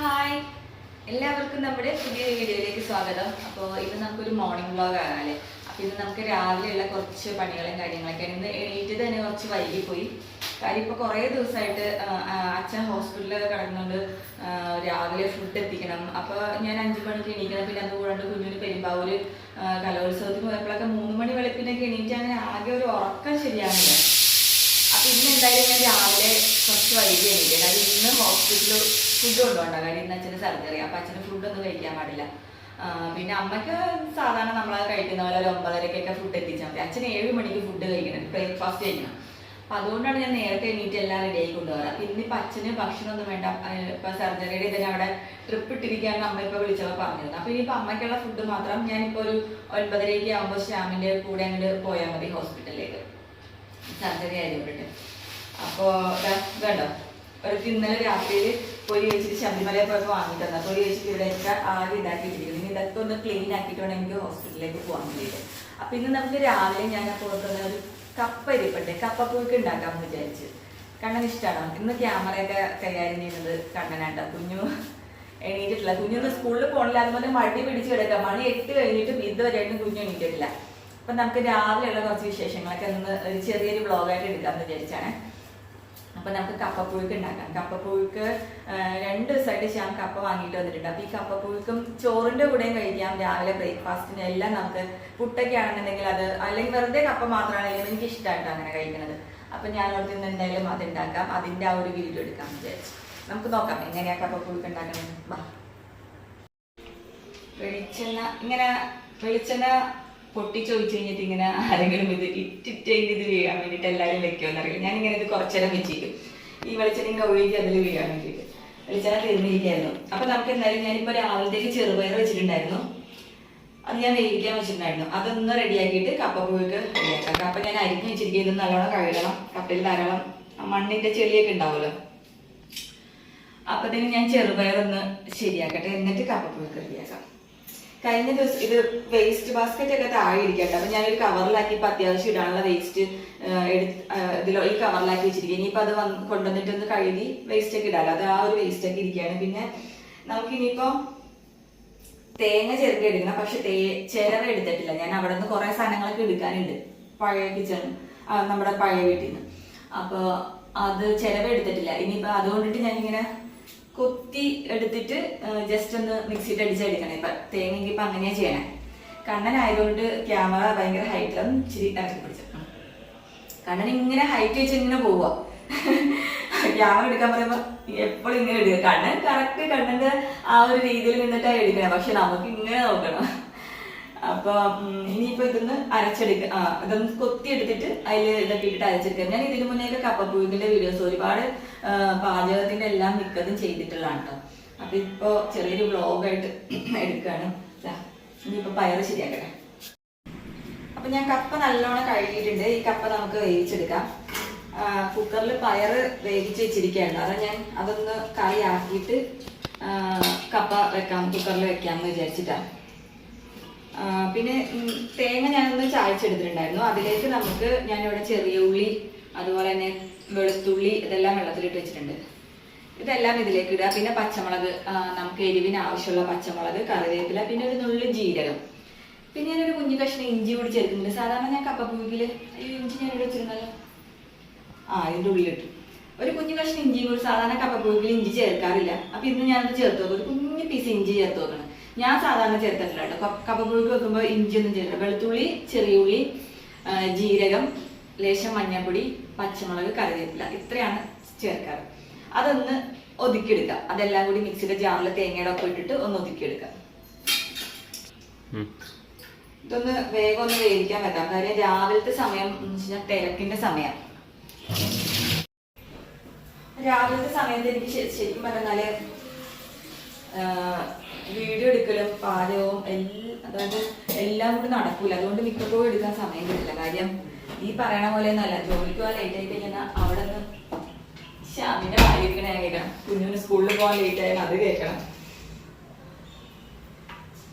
Hi എല്ലാവർക്കും നമ്മുടെ പുതിയ വീഡിയോയിലേക്ക് സ്വാഗതം. അപ്പോൾ ഇത് നമുക്കൊരു മോർണിംഗ് വ്ളോഗ് ആണല്ലേ? അപ്പോൾ ഇന്ന് നമുക്ക് രാവിലെയുള്ള കുറച്ച് പണികളും കാര്യങ്ങളൊക്കെ ഇന്ന് എണീറ്റ് തന്നെ കുറച്ച് വൈകിപ്പോയി. കാര്യം ഇപ്പോൾ കുറേ ദിവസമായിട്ട് അച്ഛൻ ഹോസ്പിറ്റലിൽ കിടന്നുകൊണ്ട് രാവിലെ ഫുഡ് എത്തിക്കണം. അപ്പോൾ ഞാൻ അഞ്ച് മണിക്ക് എണീക്കണം. പിന്നെ അത് കൂടാണ്ട് കുഞ്ഞിന് പെരുമ്പാവൂർ കലോത്സവത്തിന് പോയപ്പോഴൊക്കെ മൂന്ന് മണി വെളുപ്പിനൊക്കെ എണീറ്റ് അങ്ങനെ ആകെ ഒരു ഉറക്കം ശരിയാകുന്നില്ല അപ്പൊ ഇന്ന് എന്തായാലും ഞാൻ രാവിലെ കുറച്ച് വൈകി എണീക്കും കാര്യം ഇന്ന് ഹോസ്പിറ്റലിൽ ഫുഡ് കൊണ്ടുപോകണ്ട കാര്യം ഇന്ന് അച്ഛന് സർജറി അപ്പം അച്ഛന് ഫുഡൊന്നും കഴിക്കാൻ പാടില്ല. പിന്നെ അമ്മയ്ക്ക് സാധാരണ നമ്മൾ കഴിക്കുന്ന പോലെ ഒരു ഒമ്പതരക്കൊക്കെ ഫുഡ് എത്തിച്ചാൽ മതി. അച്ഛന് ഏഴ് മണിക്ക് ഫുഡ് കഴിക്കണം. ബ്രേക്ക്ഫാസ്റ്റ് കഴിക്കണം. അപ്പം അതുകൊണ്ടാണ് ഞാൻ നേരത്തെ എണീറ്റ് എല്ലാം റെഡി ആയി കൊണ്ടുപോകാറ്. പിന്നെ ഇപ്പം അച്ഛന് ഭക്ഷണമൊന്നും വേണ്ട. ഇപ്പം സർജറിയുടെ ഇതിന് അവിടെ ട്രിപ്പ് ഇട്ടിരിക്കുകയാണ് അമ്മ ഇപ്പോൾ വിളിച്ചപ്പോൾ പറഞ്ഞിരുന്നു. അപ്പോൾ ഇനിയിപ്പോൾ അമ്മയ്ക്കുള്ള ഫുഡ് മാത്രം ഞാനിപ്പോൾ ഒരു ഒൻപതരയ്ക്ക് ആകുമ്പോൾ ശ്യാമിന്റെ കൂടെ അങ്ങോട്ട് പോയാൽ മതി ഹോസ്പിറ്റലിലേക്ക്. സർജറി ആയതുകൊണ്ടിട്ട് അപ്പോ വേണ്ടോ ഒരു ഇന്നലെ രാത്രിയിൽ പൊരി വെച്ചിട്ട് ശബരിമലയെ പോയപ്പോൾ വാങ്ങി തന്നെ പൊരി വെച്ചിട്ട് ഇവിടെ ഒക്കെ ആകെ ഇതാക്കിയിട്ടിരിക്കുന്നു. ഇതൊക്കെ ഒന്ന് ക്ലീൻ ആക്കിയിട്ട് വേണം എനിക്ക് ഹോസ്പിറ്റലിലേക്ക് പോകാൻ വേണ്ടിയിട്ട്. അപ്പൊ ഇന്ന് നമുക്ക് രാവിലെ ഞാൻ പുറത്തുനിന്ന് ഒരു കപ്പ ഇരിപ്പട്ടെ കപ്പപ്പൂക്ക് ഉണ്ടാക്കാമെന്ന് വിചാരിച്ചു. കണ്ണൻ ഇഷ്ടമാണ് ഇന്ന് ക്യാമറയൊക്കെ കൈകാര്യം ചെയ്യുന്നത് കണ്ണനാട്ട. കുഞ്ഞു എണീറ്റിട്ടില്ല. കുഞ്ഞൊന്ന് സ്കൂളിൽ പോകണില്ല അതുപോലെ മടി പിടിച്ച് കിടക്കാം. മണി എട്ട് കഴിഞ്ഞിട്ടും ഇതുവരെയായിട്ടും കുഞ്ഞു എണീറ്റിട്ടില്ല. അപ്പൊ നമുക്ക് രാവിലെയുള്ള കുറച്ച് വിശേഷങ്ങളൊക്കെ ഒന്ന് ഒരു ചെറിയൊരു ബ്ലോഗായിട്ട് എടുക്കാമെന്ന് വിചാരിച്ചാണ്. അപ്പൊ നമുക്ക് കപ്പപ്പുഴുക്ക് ഉണ്ടാക്കാം. കപ്പപ്പുഴുക്ക് രണ്ട് ദിവസമായിട്ട് ഞാൻ കപ്പ വാങ്ങിയിട്ട് വന്നിട്ടുണ്ട്. അപ്പൊ ഈ കപ്പപ്പുഴുക്കും ചോറിന്റെ കൂടെയും കഴിക്കാം രാവിലെ ബ്രേക്ക്ഫാസ്റ്റിന് എല്ലാം നമുക്ക് പുട്ടൊക്കെ ആണെന്നുണ്ടെങ്കിൽ അത് അല്ലെങ്കിൽ വെറുതെ കപ്പ മാത്രമാണെങ്കിലും എനിക്ക് ഇഷ്ടമായിട്ടോ അങ്ങനെ കഴിക്കുന്നത്. അപ്പൊ ഞാൻ അവിടെ നിന്ന് എന്തായാലും അത് ഉണ്ടാക്കാം. അതിന്റെ ആ ഒരു വീഡിയോ എടുക്കാമെന്ന് വിചാരിച്ചു. നമുക്ക് നോക്കാം എങ്ങനെയാ കപ്പപ്പുഴുക്ക് ഉണ്ടാക്കണം വെളിച്ചെണ്ണ ഇങ്ങനെ വെളിച്ചെണ്ണ പൊട്ടി ചോദിച്ചു കഴിഞ്ഞിട്ട് ഇങ്ങനെ ആരെങ്കിലും ഇത് ഇറ്റിറ്റ് ഇത് വീഴാൻ വേണ്ടിയിട്ട് എല്ലാവരും വെക്കുമെന്ന് അറിയില്ല. ഞാൻ ഇങ്ങനെ ഇത് കുറച്ചേരം വെച്ചിരിക്കും. ഈ വെളിച്ചെണ്ണ ഒഴുകി അതിൽ വീഴാൻ വേണ്ടിയിട്ട് വെളിച്ചെണ്ണ തീർന്നിരിക്കുകയായിരുന്നു. അപ്പൊ നമുക്ക് എന്തായാലും ഞാനിപ്പോ രാവിലത്തേക്ക് ചെറുപയർ വെച്ചിട്ടുണ്ടായിരുന്നു. അത് ഞാൻ വേവിക്കാൻ വെച്ചിട്ടുണ്ടായിരുന്നു. അതൊന്ന് റെഡിയാക്കിയിട്ട് കപ്പപ്പുഴുക്ക് റെഡിയാക്കാം. കപ്പ ഞാൻ അരിഞ്ഞ് വെച്ചിരിക്കുക ഇത് നല്ലോണം കഴുകണം. കപ്പയിൽ ധാരാളം മണ്ണിന്റെ ചെളിയൊക്കെ ഉണ്ടാവുമല്ലോ. അപ്പത്തേനും ഞാൻ ചെറുപയർ ഒന്ന് ശരിയാക്കട്ടെ. എന്നിട്ട് കപ്പപ്പുഴുക്ക് റെഡിയാക്കാം. കഴിഞ്ഞ ദിവസം ഇത് വേസ്റ്റ് ബാസ്ക്കറ്റ് ഒക്കെ താഴെ ഇരിക്കട്ടെ അപ്പൊ ഞാനൊരു കവറിലാക്കി ഇപ്പൊ അത്യാവശ്യം ഇടാനുള്ള വേസ്റ്റ് ഇതിലോ ഈ കവറിലാക്കി വെച്ചിരിക്കുക ഇനിയിപ്പോ അത് വന്ന് കൊണ്ടുവന്നിട്ട് ഒന്ന് കഴുകി വേസ്റ്റ് ഒക്കെ ഇടാലോ. അത് ആ ഒരു വേസ്റ്റ് ഒക്കെ ഇരിക്കുകയാണ്. പിന്നെ നമുക്ക് ഇനിയിപ്പോ തേങ്ങ ചേർക്ക എടുക്കണം. പക്ഷെ തേ ചിരവ എടുത്തിട്ടില്ല. ഞാൻ അവിടെ നിന്ന് കുറെ സാധനങ്ങളൊക്കെ എടുക്കാനുണ്ട്. പഴയ കിച്ചൺ നമ്മുടെ പഴയ വീട്ടിൽ നിന്ന്. അപ്പൊ അത് ചിലവ് എടുത്തിട്ടില്ല. ഇനിയിപ്പോ അതുകൊണ്ടിട്ട് ഞാനിങ്ങനെ കൊത്തി എടുത്തിട്ട് ജസ്റ്റ് ഒന്ന് മിക്സിയിട്ട് അടിച്ചെടുക്കണം ഇപ്പൊ തേങ്ങയ്ക്ക് ഇപ്പൊ അങ്ങനെയാ ചെയ്യണേ. കണ്ണനായതുകൊണ്ട് ക്യാമറ ഭയങ്കര ഹൈറ്റ് ഇച്ചിരി ഇറക്കി പിടിച്ചു. കണ്ണൻ ഇങ്ങനെ ഹൈറ്റ് വെച്ച് ഇങ്ങനെ പോവുക ക്യാമറ എടുക്കാൻ പറയുമ്പോ എപ്പോഴും ഇങ്ങനെ എടുക്കുക കണ്ണൻ കറക്റ്റ് കണ്ണന്റെ ആ ഒരു രീതിയിൽ നിന്നിട്ടാണ് എടുക്കണേ. പക്ഷെ നമുക്ക് ഇങ്ങനെ നോക്കണം. അപ്പൊ ഇനിയിപ്പോ ഇതൊന്ന് അരച്ചെടുക്ക ആ ഇതൊന്ന് കൊത്തി എടുത്തിട്ട് അതിൽ ഇതൊക്കെ ഇട്ടിട്ട് അരച്ചെടുക്കുക ഞാൻ ഇതിനു മുന്നേ ഒക്കെ കപ്പപ്പുഴുക്കിന്റെ വീഡിയോസ് ഒരുപാട് പാചകത്തിന്റെ എല്ലാം മിക്കതും ചെയ്തിട്ടുള്ളതാണ് കേട്ടോ അപ്പൊ ഇപ്പൊ ചെറിയൊരു വ്ളോഗായിട്ട് എടുക്കുകയാണ് ദാ, ഇനിയിപ്പോ പയറ് ശരിയാക്കട്ടെ. അപ്പൊ ഞാൻ കപ്പ നല്ലോണം കഴുകിയിട്ടുണ്ട്. ഈ കപ്പ നമുക്ക് വേവിച്ചെടുക്കാം. കുക്കറിൽ പയറ് വേവിച്ച് വെച്ചിരിക്കുകയാണ്. അതാ ഞാൻ അതൊന്ന് കറി ആക്കിയിട്ട് കപ്പ വെക്കാം കുക്കറിൽ വെക്കാമെന്ന് വിചാരിച്ചിട്ടാണ് പിന്നെ തേങ്ങ ഞാനൊന്ന് ചായച്ചെടുത്തിട്ടുണ്ടായിരുന്നു. അതിലേക്ക് നമുക്ക് ഞാനിവിടെ ചെറിയ ഉള്ളി അതുപോലെ തന്നെ വെളുത്തുള്ളി ഇതെല്ലാം വെള്ളത്തിലിട്ട് വെച്ചിട്ടുണ്ട്. ഇതെല്ലാം ഇതിലേക്ക് ഇടുക. പിന്നെ പച്ചമുളക് നമുക്ക് എരിവിന് ആവശ്യമുള്ള പച്ചമുളക് കറിവേപ്പില പിന്നെ ഒരു നുള്ളു ജീരകം. പിന്നെ ഞാനൊരു കുഞ്ഞു കഷ്ണം ഇഞ്ചി കൂടി ചേർക്കുന്നുണ്ട്. സാധാരണ ഞാൻ കപ്പപ്പൂക്കിൽ ഈ ഇഞ്ചി ഞാൻ ഇവിടെ വെച്ചിരുന്നല്ലോ ആ ഇതിന്റെ ഉള്ളിലിട്ടു. ഒരു കുഞ്ഞു കഷ്ണം ഇഞ്ചിയും കൂടി സാധാരണ കപ്പപ്പൂക്കിൽ ഇഞ്ചി ചേർക്കാറില്ല. അപ്പൊ ഇന്ന് ഞാനത് ചേർത്ത് നോക്കും. ഒരു കുഞ്ഞു പീസ് ഇഞ്ചി ചേർത്ത് നോക്കണം. ഞാൻ സാധാരണ ചേർത്തിട്ടില്ല കേട്ടോ കപ്പപ്പുഴുക്ക് വെക്കുമ്പോൾ ഇഞ്ചി ഒന്നും ചേർക്കില്ല വെളുത്തുള്ളി ചെറിയ ഉള്ളി ജീരകം ലേശം മഞ്ഞൾപ്പൊടി പച്ചമുളക് കറിവേപ്പില ഇത്രയാണ് ചേർക്കാറ്. അതൊന്ന് ഒതുക്കിയെടുക്കുക. അതെല്ലാം കൂടി മിക്സിയുടെ ജാറിൽ തേങ്ങയുടെ ഒക്കെ ഇട്ടിട്ട് ഒന്ന് ഒതുക്കിയെടുക്കുക. ഇതൊന്ന് വേഗം ഒന്ന് വേവിക്കാൻ പറ്റാം. കാര്യം രാവിലത്തെ സമയം എന്ന് വെച്ചാൽ തിരക്കിന്റെ സമയം. രാവിലത്തെ സമയത്ത് എനിക്ക് ശരിക്കും പറഞ്ഞാൽ വീഡിയോ എടുക്കലും പാചകവും എല്ലാം അതായത് എല്ലാം കൂടി നടക്കൂല. അതുകൊണ്ട് മിക്കപ്പോഴും എടുക്കാൻ സമയം കിട്ടില്ല. കാര്യം ഈ പറയണ പോലെ ഒന്നല്ല ജോലിക്ക് പോകാൻ ലേറ്റ് ആയി കഴിഞ്ഞാൽ അവിടെ നിന്ന് ശ്യാമിന്റെ ഞാൻ കേൾക്കണം. കുഞ്ഞിന് സ്കൂളിൽ പോകാൻ ലേറ്റ് ആയാൽ അത് കേൾക്കണം.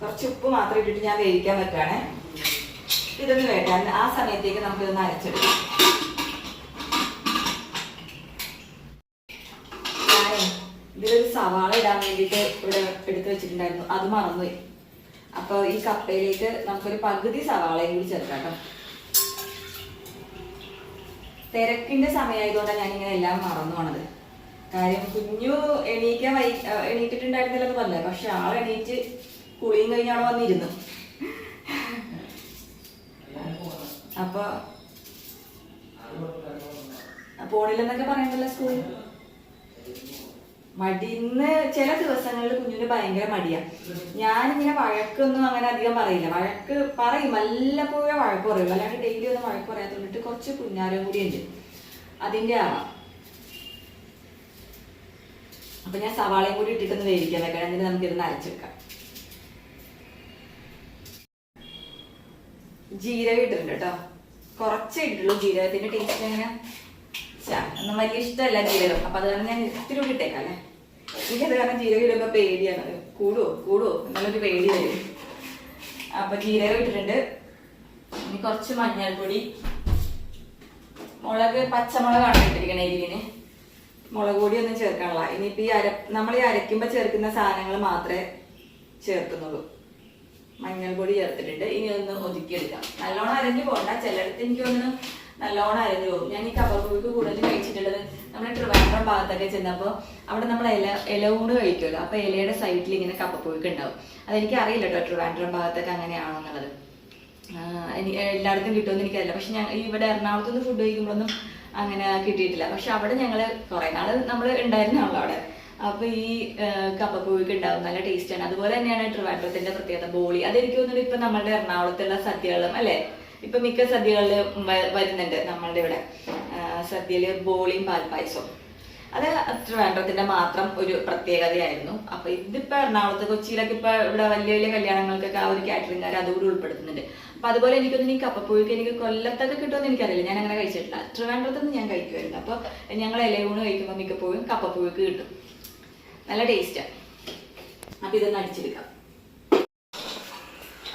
കുറച്ച് ഉപ്പ് മാത്രം ഇട്ടിട്ട് ഞാൻ വേവിക്കാൻ വെക്കാണ് ഇതൊന്ന് വേണ്ട ആ സമയത്തേക്ക് നമുക്ക് ഇതൊന്ന് അരച്ചെടുക്കാം. ഇതിലൊരു സവാള ഇടാൻ വേണ്ടിട്ട് ഇവിടെ എടുത്തു വെച്ചിട്ടുണ്ടായിരുന്നു. അത് മറന്നുപോയി. അപ്പോൾ ഈ കപ്പയിലേക്ക് നമുക്കൊരു പകുതി സവാളയും കൂടി ചേർക്കാം കേട്ടോ. തിരക്കിന്റെ സമയമായതുകൊണ്ടാണ് ഞാൻ ഇങ്ങനെ എല്ലാം മറന്നു പോണത്. കാര്യം കുഞ്ഞു എണീക്കാൻ വൈ എണീറ്റിട്ടുണ്ടായിരുന്നില്ലെന്ന് പറഞ്ഞത് പക്ഷെ ആൾ എണീറ്റ് കുളിയും കഴിഞ്ഞാണ് വന്നിരുന്നു. അപ്പൊ പോണില്ലെന്നൊക്കെ പറയണ്ടല്ലോ സ്കൂളിൽ? മടി ഇന്ന് ചില ദിവസങ്ങളിൽ കുഞ്ഞിന് ഭയങ്കര മടിയാ. ഞാനിങ്ങനെ വഴക്കൊന്നും അങ്ങനെ അധികം പറയില്ല. വഴക്ക് പറയും. വല്ലപ്പോഴേ വഴക്ക് പറയും അല്ലാണ്ട് ഡെയിലി ഒന്നും വഴക്ക് പറയാത്തോണ്ടിട്ട് കുറച്ച് കുഞ്ഞാരം കൂടി ഉണ്ട്. അതിന്റെ ആവാം അപ്പൊ ഞാൻ സവാളയും കൂടി ഇട്ടിട്ടൊന്ന് വേവിക്കാൻ വെക്കണം നമുക്ക് ഇരുന്ന് അരച്ചെടുക്കാം ജീരകം ഇട്ടിട്ടുണ്ട് കേട്ടോ. കുറച്ചേ ഇട്ടുള്ളൂ ജീരകത്തിന്റെ ടേസ്റ്റ് എങ്ങനെയാ? ഒന്നും വലിയ ഇഷ്ടമല്ല ജീരകം. അപ്പൊ അത് ഞാൻ ഇത്തിരി ഇട്ടേക്കാം അല്ലേ? എനിക്കത് കാരണം ജീരകം പേടിയാണ്. കൂടുവോ? കൂടുവോ? എന്നുള്ളൊരു പേടി വരും അപ്പൊ ജീരകം ഇട്ടിട്ടുണ്ട്. ഇനി കുറച്ച് മഞ്ഞൾപ്പൊടി. മുളക് പച്ചമുളകാണ് ഇട്ടിരിക്കണ എരിവിന് മുളക് പൊടി ഒന്നും ചേർക്കാനുള്ള. ഇനിയിപ്പൊ ഈ അര നമ്മൾ ഈ അരയ്ക്കുമ്പോ ചേർക്കുന്ന സാധനങ്ങൾ മാത്രമേ ചേർക്കുന്നുള്ളൂ. മഞ്ഞൾപ്പൊടി ചേർത്തിട്ടുണ്ട്. ഇനി ഒന്ന് ഒതുക്കിയെടുക്കാം നല്ലോണം അരഞ്ഞു പോകണ്ട ചിലയിടത്ത് എനിക്കൊന്ന് നല്ലോണം അരഞ്ഞു ഞാൻ ഈ കപ്പപ്പൂക്ക് കൂടുതൽ കഴിച്ചിട്ടുള്ളത് നമ്മുടെ ട്രിവാൻഡ്രം ഭാഗത്തൊക്കെ ചെന്നപ്പോൾ അവിടെ നമ്മൾ ഇല ഇല കഴിക്കുമല്ലോ. അപ്പൊ ഇലയുടെ സൈഡിൽ ഇങ്ങനെ കപ്പപ്പൂക്ക് ഉണ്ടാവും. അതെനിക്ക് അറിയില്ല കേട്ടോ ട്രിവാൻഡ്രം ഭാഗത്തൊക്കെ അങ്ങനെയാണോ എന്നുള്ളത്. എല്ലായിടത്തും കിട്ടുമെന്ന് എനിക്കറിയില്ല. പക്ഷെ ഞാൻ ഇവിടെ എറണാകുളത്ത് നിന്ന് ഫുഡ് കഴിക്കുമ്പോഴൊന്നും അങ്ങനെ കിട്ടിയിട്ടില്ല. പക്ഷെ അവിടെ ഞങ്ങൾ കുറെ നാൾ നമ്മൾ ഉണ്ടായിരുന്നാണല്ലോ അവിടെ. അപ്പൊ ഈ കപ്പപ്പൂവിക്ക് ഉണ്ടാവും. നല്ല ടേസ്റ്റാണ് അതുപോലെ തന്നെയാണ് ട്രിവാൻഡ്രത്തിന്റെ പ്രത്യേകത ബോളി. അതെനിക്ക് തോന്നുന്നു ഇപ്പൊ നമ്മളുടെ എറണാകുളത്തുള്ള സദ്യകളും അല്ലെ? ഇപ്പൊ മിക്ക സദ്യകളിൽ വരുന്നുണ്ട് നമ്മളുടെ ഇവിടെ. സദ്യയിൽ ബോളിയും പാൽപ്പായസവും. അത് ട്രിവാൻഡ്രത്തിന്റെ മാത്രം ഒരു പ്രത്യേകതയായിരുന്നു. അപ്പൊ ഇതിപ്പോ എറണാകുളത്ത് കൊച്ചിയിലൊക്കെ ഇപ്പൊ ഇവിടെ വലിയ വലിയ കല്യാണങ്ങൾക്കൊക്കെ ആ ഒരു കാറ്ററിംഗുകാർ അതുകൂടി ഉൾപ്പെടുത്തുന്നുണ്ട്. അപ്പൊ അതുപോലെ എനിക്കൊന്നും ഈ കപ്പപ്പൂയ്ക്ക് എനിക്ക് കൊല്ലത്തൊക്കെ കിട്ടുമെന്ന് എനിക്കറിയില്ല. ഞാൻ അങ്ങനെ കഴിച്ചിട്ടില്ല. ട്രിവാൻഡ്രത്ത് നിന്ന് ഞാൻ കഴിക്കുമായിരുന്നു. അപ്പൊ ഞങ്ങൾ ഇലയൂണ് കഴിക്കുമ്പോൾ മിക്കപ്പോഴും കപ്പപ്പൂയ്ക്ക് കിട്ടും. നല്ല ടേസ്റ്റാണ് അപ്പൊ ഇതൊന്ന് അടിച്ചെടുക്കാം.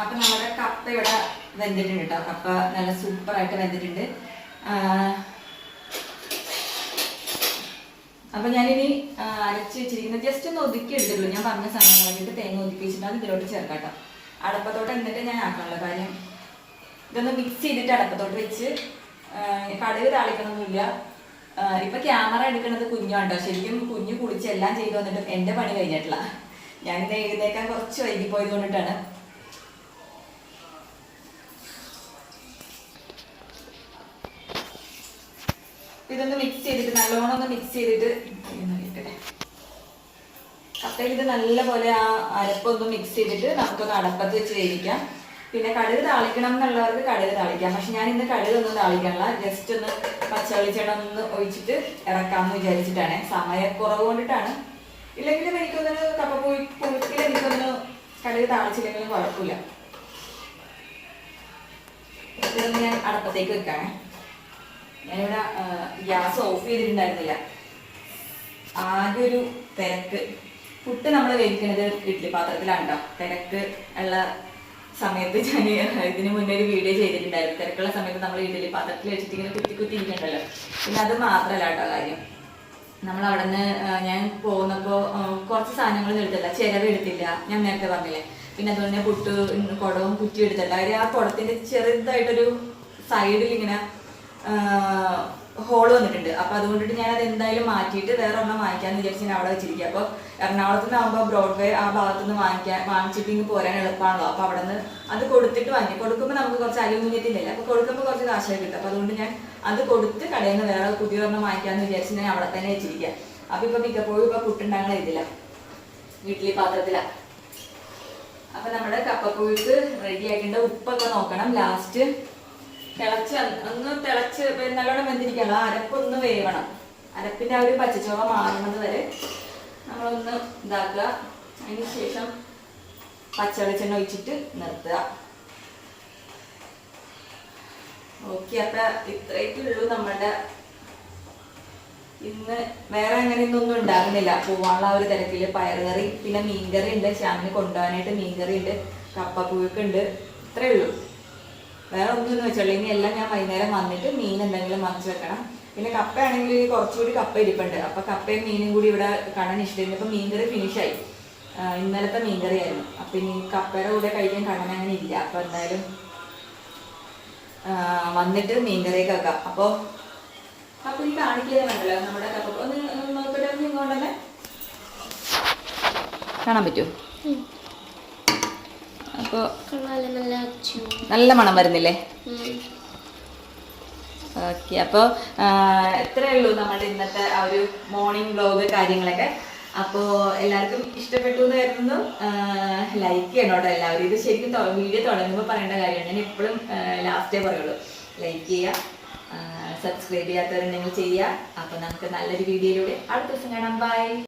അപ്പൊ നമ്മുടെ കപ്പ ഇവിടെ വെന്തിട്ടുണ്ട് കേട്ടോ. കപ്പ നല്ല സൂപ്പർ ആയിട്ട് വെന്തിട്ടുണ്ട്. അപ്പൊ ഞാനിനി അരച്ച് വെച്ചിരിക്കുന്ന ജസ്റ്റ് ഒന്ന് ഒതുക്കി എടുത്തുള്ളൂ ഞാൻ പറഞ്ഞ സാധനങ്ങളൊക്കെ തേങ്ങ ഒതുക്കി വെച്ചിട്ട് അത് ഇതിലോട്ട് ചേർക്കാം കേട്ടോ. അടപ്പത്തോട്ട് എന്നിട്ട് ഞാൻ ആക്കാനുള്ള കാര്യം. ഇതൊന്ന് മിക്സ് ചെയ്തിട്ട് അടപ്പത്തോട്ട് വെച്ച് കടുക് താളിക്കണമൊന്നുമില്ല ഇപ്പൊ ക്യാമറ എടുക്കുന്നത് കുഞ്ഞാണ്ടോ ശരിക്കും കുഞ്ഞു കുളിച്ച് എല്ലാം ചെയ്തു വന്നിട്ടും എന്റെ പണി കഴിഞ്ഞിട്ടില്ല. ഇന്ന് എഴുന്നേക്കാൻ കുറച്ച് വൈകി പോയത് കൊണ്ടിട്ടാണ്. ഇതൊന്ന് മിക്സ് ചെയ്തിട്ട് നല്ലോണം ഒന്ന് മിക്സ് ചെയ്തിട്ട് ഒന്ന്. കപ്പയിൽ ഇത് നല്ലപോലെ ആ അരപ്പൊന്ന് മിക്സ് ചെയ്തിട്ട് നമുക്കൊന്ന് അടപ്പത്ത് വെച്ച് വേവിക്കാം. പിന്നെ കടുക് താളിക്കണം എന്നുള്ളവർക്ക് കടുക് താളിക്കാം. പക്ഷെ ഞാൻ ഇന്ന് കടുകൊന്നും താളിക്കാനുള്ള ജസ്റ്റ് ഒന്ന് പച്ചവെളിച്ചെണ്ണ ഒന്ന് ഒഴിച്ചിട്ട് ഇറക്കാമെന്ന് വിചാരിച്ചിട്ടാണ്. സമയക്കുറവ് കൊണ്ടിട്ടാണ്. ഇല്ലെങ്കിലും എനിക്കൊന്നൊരു കപ്പ പോയി പുഴുക്കിൽ എനിക്കൊന്ന് കടുക് താളിച്ചില്ലെങ്കിലും കുഴപ്പമില്ല. ഇതൊന്ന് ഞാൻ അടപ്പത്തേക്ക് വെക്കാണേ ഞാനിവിടെ ഗ്യാസ് ഓഫ് ചെയ്തിട്ടുണ്ടായിരുന്നില്ല. ആകെ ഒരു തിരക്ക്. പുട്ട് നമ്മൾ വേവിക്കുന്നത് ഇഡ്ഡലി പാത്രത്തിലാണ് കേട്ടോ തിരക്ക് ഉള്ള സമയത്ത് ഞാൻ ഇതിന് മുന്നേ ഒരു വീഡിയോ ചെയ്തിട്ടുണ്ടായിരുന്നു. തിരക്കുള്ള സമയത്ത് നമ്മൾ ഇഡ്ഡലി പാത്രത്തിൽ വെച്ചിട്ട് ഇങ്ങനെ കുത്തി കുത്തി ഇരിക്കണ്ടല്ലോ. പിന്നെ അത് മാത്രമല്ല കേട്ടോ കാര്യം. നമ്മൾ അവിടെ നിന്ന് ഞാൻ പോകുന്നപ്പോൾ കുറച്ച് സാധനങ്ങൾ എടുത്തില്ല. ചിലവ് എടുത്തില്ല. ഞാൻ നേരത്തെ പറഞ്ഞില്ലേ. പിന്നെ അതുപോലെ പുട്ട് കുടവും കുറ്റി എടുത്തില്ല കാര്യം ആ കുടത്തിന്റെ ചെറുതായിട്ടൊരു സൈഡിൽ ഇങ്ങനെ ഹോൾ വന്നിട്ടുണ്ട്. അപ്പൊ അതുകൊണ്ടിട്ട് ഞാൻ അത് എന്തായാലും മാറ്റിയിട്ട് വേറെ ഒരെണ്ണം വാങ്ങിക്കാന്ന് വിചാരിച്ച് ഞാൻ അവിടെ വെച്ചിരിക്കുക അപ്പൊ എറണാകുളത്ത് നിന്നാകുമ്പോൾ ബ്രോഡ്വേ ആ ഭാഗത്ത് നിന്ന് വാങ്ങിക്കാൻ വാങ്ങിച്ചിട്ട് ഇങ്ങ് പോരാൻ എളുപ്പമാണല്ലോ അപ്പൊ അവിടെ നിന്ന് അത് കൊടുത്തിട്ട് വാങ്ങി കൊടുക്കുമ്പോൾ നമുക്ക് കുറച്ച് അലുമിനിയത്തിന്റെ അപ്പൊ കൊടുക്കുമ്പോൾ കുറച്ച് കാശായി കിട്ടും. അപ്പൊ അതുകൊണ്ട് ഞാൻ അത് കൊടുത്ത് കടയിൽ നിന്ന് വേറെ പുതിയ ഒരെണ്ണം വാങ്ങിക്കാന്ന് വിചാരിച്ച് ഞാൻ അവിടെ തന്നെ വെച്ചിരിക്കുക അപ്പൊ ഇപ്പൊ മിക്കപ്പോഴും ഇപ്പൊ പുട്ടുണ്ടാകണ ഇതില്ല ഇഡ്ഡലി പാത്രത്തിലാ. അപ്പൊ നമ്മുടെ കപ്പപ്പുഴുക്ക് റെഡി ആയിട്ടുണ്ട്. ഉപ്പൊക്കെ നോക്കണം. ലാസ്റ്റ് തിളച്ച് ഒന്ന് തിളച്ച് നല്ലോണം വെന്തിരിക്കണം. അരപ്പൊന്ന് വേവണം. അരപ്പിന്റെ ആ ഒരു പച്ചച്ചോവ മാറുന്നത് വരെ നമ്മളൊന്ന് ഇതാക്കുക. അതിന് ശേഷം പച്ചവെളിച്ചെണ്ണ ഒഴിച്ചിട്ട് നിർത്തുക. ഓക്കെ അപ്പൊ ഇത്രയൊക്കെ ഉള്ളൂ നമ്മുടെ ഇന്ന് വേറെ അങ്ങനെ ഇന്നൊന്നും ഉണ്ടാകുന്നില്ല. പോവാനുള്ള ഒരു തിരക്കിൽ പയറുകറി പിന്നെ മീൻകറി ഉണ്ട്. ശ്യാമിന് കൊണ്ടുപോകാനായിട്ട് മീൻകറി ഉണ്ട്. കപ്പ ഉണ്ട് ഇത്രയേ ഉള്ളൂ. വേറെ ഒന്നും വെച്ചോളൂ. ഇനി എല്ലാം ഞാൻ വൈകുന്നേരം വന്നിട്ട് മീൻ എന്തെങ്കിലും മറിച്ച് വെക്കണം. പിന്നെ കപ്പയാണെങ്കിൽ കുറച്ചുകൂടി കപ്പ ഇരിപ്പുണ്ട്. അപ്പൊ കപ്പയും മീനും കൂടി ഇവിടെ കാണാൻ ഇഷ്ടമായിരുന്നു ഇപ്പൊ മീൻകറി ഫിനിഷായി ഇന്നലത്തെ മീൻകറി ആയിരുന്നു. അപ്പൊ ഇനി കപ്പയുടെ കൂടെ കഴിക്കാൻ കാണാൻ അങ്ങനെ ഇല്ല. അപ്പൊ എന്തായാലും വന്നിട്ട് മീൻകറിയൊക്കെ അപ്പൊ അപ്പൊ ഈ കാണിക്കാൻ വേണ്ടല്ലോ നമ്മുടെ കപ്പ. ഒന്ന് നോക്കട്ടെ ഇങ്ങോട്ടല്ലേ കാണാൻ പറ്റുമോ അപ്പോൾ കൊള്ളാലോ നല്ല അച്ചു നല്ല മണം വരുന്നില്ലേ? ഓക്കെ അപ്പോൾ എത്രയേ ഉള്ളൂ നമ്മുടെ ഇന്നത്തെ ആ ഒരു മോർണിംഗ് ബ്ലോഗ് കാര്യങ്ങളൊക്കെ. അപ്പോൾ എല്ലാവർക്കും ഇഷ്ടപ്പെട്ടു എന്ന് കരുതുന്നു. ലൈക്ക് ചെയ്യണം കേട്ടോ എല്ലാവരും. ഇത് ശരിക്കും വീഡിയോ തുടങ്ങുമ്പോൾ പറയേണ്ട കാര്യമാണ്. ഞാൻ എപ്പോഴും ലാസ്റ്റേ പറയുള്ളൂ. ലൈക്ക് ചെയ്യുക സബ്സ്ക്രൈബ് ചെയ്യാത്തവരുണ്ടെങ്കിൽ ചെയ്യുക അപ്പോൾ നമുക്ക് നല്ലൊരു വീഡിയോയിലൂടെ അടുത്ത ദിവസം കാണാം. ബൈ